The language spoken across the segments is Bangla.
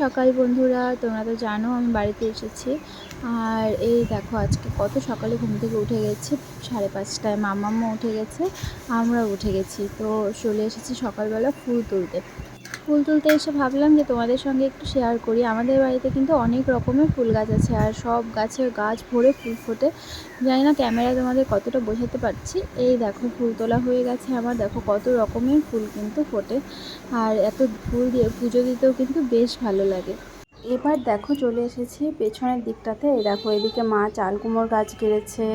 সকাল বন্ধুরা, তোমরা তো জানো আমি বাড়িতে এসেছি। আর এই দেখো, আজকে কত সকালে ঘুম থেকে উঠে গেছি। সাড়ে পাঁচটায় মামাম্মা উঠে গেছে আমরা উঠে গেছি। তো চলে এসেছি সকালবেলা ফুল তুলতে। ফুল তুলতে এসে ভাবলাম যে তোমাদের সঙ্গে একটু শেয়ার করি। আমাদের বাড়িতে কিন্তু অনেক রকমের ফুল গাছ আছে আর সব গাছের গাছ ভরে ফুল ফোটে। জানি না ক্যামেরা তোমাদের কতটা বোঝাতে পারছি। এই দেখো ফুল তোলা হয়ে গেছে আমার। দেখো কত রকমের ফুল কিন্তু ফোটে। আর এত ফুল দিয়ে পুজো দিতেও কিন্তু বেশ ভালো লাগে। এবার দেখো চলে এসেছি পেছনের দিকটাতে। এই দেখো, এদিকে মা চাল কুমড়োর গাছ কেড়েছে,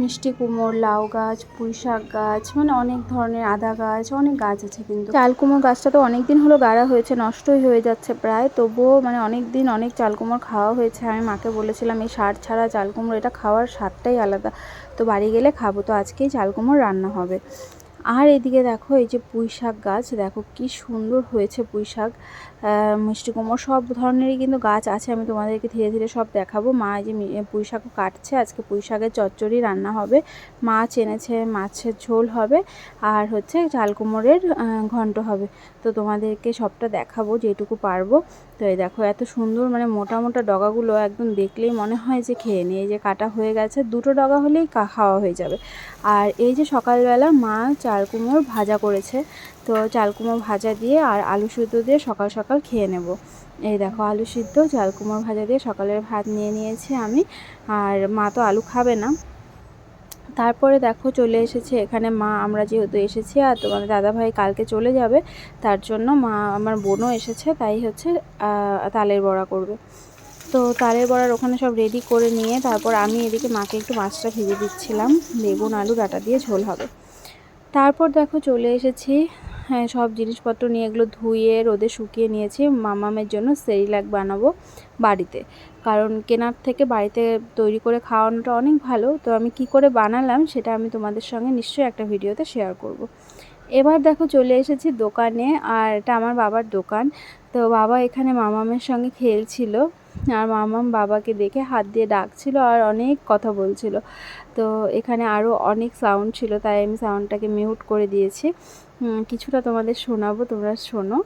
মিষ্টি কুমোর লাউ গাছ, পুঁই শাক গাছ মানে অনেক ধরনের আদা গাছ, অনেক গাছ আছে কিন্তু। চাল কুমড়োর গাছটা তো অনেক দিন হলো গাড়া হয়েছে, নষ্টই হয়ে যাচ্ছে প্রায়, তবুও মানে অনেক দিন অনেক চাল কুমড়ো খাওয়া হয়েছে। আমি মাকে বলেছিলাম, এই সার ছাড়া চাল কুমড়ো, এটা খাওয়ার স্বাদটাই আলাদা। তো বাড়ি গেলে খাব, তো আজকেই চাল কুমড়ো রান্না হবে। আর এদিকে দেখো, এই যে পুঁই শাক গাছ, দেখো কি সুন্দর হয়েছে পুঁই শাক। মিষ্টি কুমড়ো সব ধরনেরই কিন্তু গাছ আছে, আমি তোমাদেরকে ধীরে ধীরে সব দেখাবো। মা যে পুঁই শাকও কাটছে, আজকে পুঁই শাকের চচ্চড়ি রান্না হবে। মাছ এনেছে, মাছের ঝোল হবে, আর হচ্ছে চাল কুমড়োর ঘন্ট হবে। তো তোমাদেরকে সবটা দেখাবো, যেটুকু পারব। তো এই দেখো, এত সুন্দর মানে মোটা মোটা ডগাগুলো একদম দেখলেই মনে হয় যে খেয়ে নিই এই যে কাটা হয়ে গেছে, দুটো ডগা হলেই খাওয়া হয়ে যাবে। আর এই যে সকালবেলা মা চাল কুমড়ো ভাজা করেছে। তো চাল কুমড়ো ভাজা দিয়ে আর আলু সিদ্ধ দিয়ে সকাল সকাল খেয়ে নেব। এই দেখো, আলু সিদ্ধ, চাল কুমড়ো ভাজা দিয়ে সকালের ভাত নিয়ে নিয়েছি আমি। আর মা তো আলু খাবে না। তারপরে দেখো, চলে এসেছে এখানে মা, আমরা যেহেতু এসেছি আর তোমার দাদাভাই কালকে চলে যাবে, তার জন্য মা, আমার বোনও এসেছে, তাই হচ্ছে তালের বড়া করবে। তো তালের বড়ার ওখানে সব রেডি করে নিয়ে তারপর আমি এদিকে মাকে একটু মাছটা ভেজে দিচ্ছিলাম, বেগুন, আলু, ডাটা দিয়ে ঝোল হবে। তারপর দেখো চলে এসেছি। হ্যাঁ সব জিনিসপত্র নিয়ে এগুলো ধুয়ে, রোদে শুকিয়ে নিয়েছি। মামামের জন্য সেরিল্যাক বানাবো বাড়িতে। কারণ কেনার থেকে বাড়িতে তৈরি করে খাওয়ানোটা অনেক ভালো। তো আমি কি করে বানালাম সেটা আমি তোমাদের সঙ্গে নিশ্চয়ই একটা ভিডিওতে শেয়ার করব। এবার দেখো চলে এসেছি দোকানে, আর এটা আমার বাবার দোকান। তো বাবা এখানে মামামের সঙ্গে খেলছিল। আর মামাম বাবাকে দেখে হাত দিয়ে ডাকছিল আর অনেক কথা বলছিল। তো এখানে আরও অনেক সাউন্ড ছিল, তাই আমি সাউন্ডটাকে মিউট করে দিয়েছি। কিছুটা তোমাদের শোনাবো, তোমরা শোনো।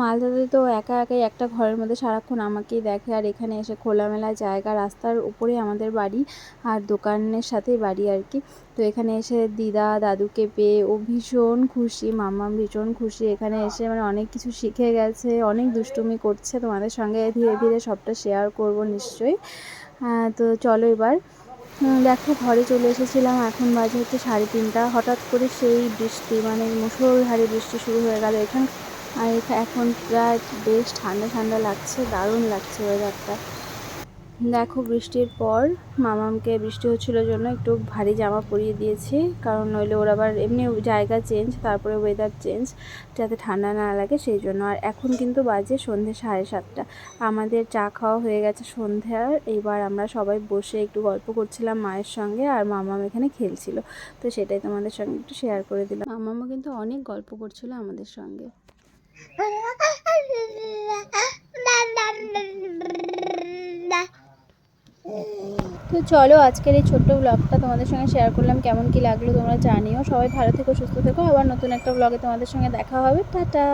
মালদাতে তো একা একাই একটা ঘরের মধ্যে সারাক্ষণ আমাকেই দেখে, আর এখানে এসে খোলামেলা জায়গা, রাস্তার উপরেই আমাদের বাড়ি আর দোকানের সাথেই বাড়ি আর কি। তো এখানে এসে দিদা, দাদুকে পেয়ে ও ভীষণ খুশি মামা ভীষণ খুশি। এখানে এসে মানে অনেক কিছু শিখে গেছে, অনেক দুষ্টুমি করছে তোমাদের সঙ্গে। ধীরে ধীরে সবটা শেয়ার করব নিশ্চয়ই। তো চলো এবার। দেখো ঘরে চলে এসেছিলাম, এখন বাজে হচ্ছে সাড়ে তিনটা। হঠাৎ করে সেই বৃষ্টি মানে মুসলধারে বৃষ্টি শুরু হয়ে গেল। এখানে আর এখন প্রায় বেশ ঠান্ডা ঠান্ডা লাগছে, দারুণ লাগছে ওয়েদারটা দেখো বৃষ্টির পর, মামামকে বৃষ্টি হচ্ছিল জন্য একটু ভারী জামা পরিয়ে দিয়েছি, কারণ নইলে ওর আবার এমনি জায়গা চেঞ্জ তারপরে ওয়েদার চেঞ্জ যাতে ঠান্ডা না লাগে সেই জন্য। আর এখন কিন্তু বাজে সন্ধে সাড়ে সাতটা। আমাদের চা খাওয়া হয়ে গেছে সন্ধ্যার এইবার আমরা সবাই বসে একটু গল্প করছিলাম মায়ের সঙ্গে আর মামাম এখানে খেলছিল। তো সেটাই তোমাদের সঙ্গে একটু শেয়ার করে দিলাম। মামামও কিন্তু অনেক গল্প করছিল আমাদের সঙ্গে। তো চলো আজকের এই ছোট্ট ব্লগটা তোমাদের সঙ্গে শেয়ার করলাম। কেমন কি লাগল তোমরা জানিও। সবাই ভালো থেকো, সুস্থ থেকো। আবার নতুন একটা ব্লগে তোমাদের সঙ্গে দেখা হবে। টাটা।